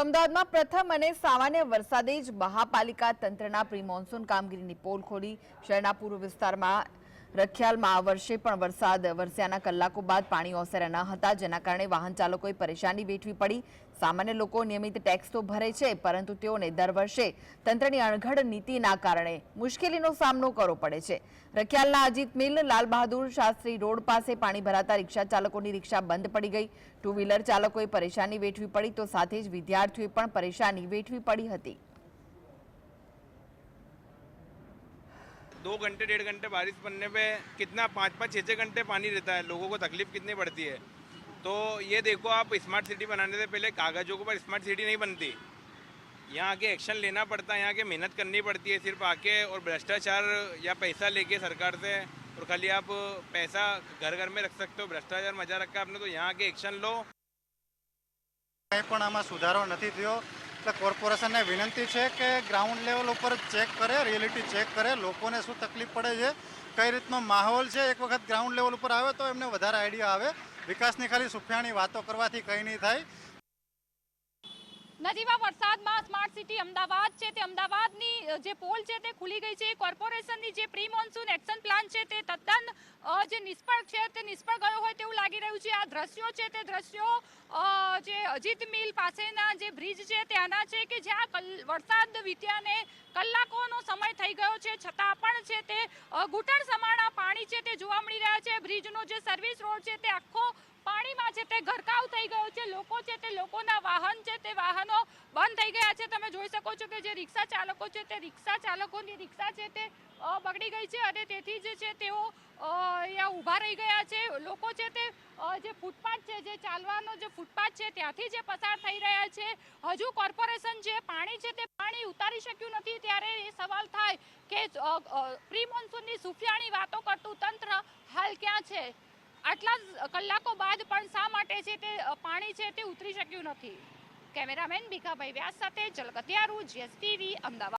અમદાવાદમાં પ્રથમ અને સામાન્ય વરસાદે જ મહાપાલિકા તંત્રના પ્રી મોન્સૂન કામગીરીની પોલ ખોલી. શહેરના પૂર્વ વિસ્તારમાં રખિયાલમાં આ વર્ષે પણ વરસાદ વરસ્યાના કલાકો બાદ પાણી ઓસર્યા ન હતા, જેના કારણે વાહન ચાલકોએ પરેશાની વેઠવી પડી. સામાન્ય લોકો નિયમિત ટેક્સ તો ભરે છે, પરંતુ તેઓને દર વર્ષે તંત્રની અણઘડ નીતિના કારણે મુશ્કેલીનો સામનો કરવો પડે છે. રખિયાલના અજીત મિલ, લાલ બહાદુર શાસ્ત્રી રોડ પાસે પાણી ભરાતા રિક્ષા ચાલકોની રિક્ષા બંધ પડી ગઈ. ટુ વ્હીલર ચાલકોએ પરેશાની વેઠવી પડી, તો સાથે જ વિદ્યાર્થીઓએ પણ પરેશાની વેઠવી પડી હતી. दो घंटे डेढ़ घंटे बारिश पड़ने पे कितना पाँच पाँच छः छः घंटे पानी रहता है लोगों को तकलीफ कितनी पड़ती है तो ये देखो आप स्मार्ट सिटी बनाने से पहले कागजों के ऊपर स्मार्ट सिटी नहीं बनती यहाँ आके एक्शन लेना पड़ता है यहाँ के मेहनत करनी पड़ती है सिर्फ आके और भ्रष्टाचार या पैसा लेके सरकार से और खाली आप पैसा घर घर में रख सकते हो भ्रष्टाचार मजा रखा है आपने तो यहाँ आके एक्शन लो કંઈ પણ આમાં સુધારો નથી થયો એટલે કોર્પોરેશનને વિનંતી છે કે ગ્રાઉન્ડ લેવલ ઉપર ચેક કરે રિયલિટી ચેક કરે, લોકોને શું તકલીફ પડે છે, કઈ રીતનો માહોલ છે, એક વખત ગ્રાઉન્ડ લેવલ ઉપર આવે તો એમને વધારે આઈડિયા આવે. વિકાસની ખાલી સુફિયાની વાતો કરવાથી કંઈ નહીં થાય. નજીવા વરસાદમાં સ્માર્ટ સિટી અમદાવાદ છે. તે અમદાવાદની જે પોલ છે તે ખુલી ગઈ છે. કોર્પોરેશનની જે પ્રી મોન્સૂન એક્શન પ્લાન છે જે નિષ્ફળ છે તે નિષ્ફળ ગયો હોય તેવું લાગી રહ્યું છે. આ દ્રશ્યો છે તે દ્રશ્યો જે અજીત મિલ પાસેના જે બ્રિજ છે ત્યાંના છે કે જ્યાં વરસાદ વીત્યાને કલાકોનો સમય થઈ ગયો છે. છતાં પણ છે તે ઘૂંટણ સમાણા પાણી છે તે જોવા મળી રહ્યા છે. બ્રિજનો જે સર્વિસ રોડ છે તે આખો પાણીમાં છે તે ગરકાવ થઈ ગયો છે. લોકો છે તે લોકોના વાહન છે તે વાહનો બંધ થઈ ગયા છે. તમે જોઈ શકો છો કે જે રિક્ષા ચાલકો છે તે રિક્ષા ચાલકોની રિક્ષા છે તે બગડી ગઈ છે અને તેથી જ છે તેઓ અહીંયા ઊભા રહી ગયા છે. લોકો છે તે જે ફૂટપાથ છે, જે ચાલવાનો જે ફૂટપાથ છે, ત્યાંથી જે પસાર થઈ રહ્યા છે. હજુ કોર્પોરેશન જે પાણી છે તે પાણી ઉતારી શક્યું નથી. ત્યારે એ સવાલ થાય કે પ્રી મોન્સૂનની સુફિયાણી વાતો કરતું તંત્ર હાલ ક્યાં છે? આટલા કલાકો બાદ પણ શા માટે છે તે પાણી છે તે ઉતરી શક્યું નથી? કેમેરામેન ભીખાભાઈ વ્યાસ સાથે જલકતિયારું જીએસટીવી, અમદાવાદ.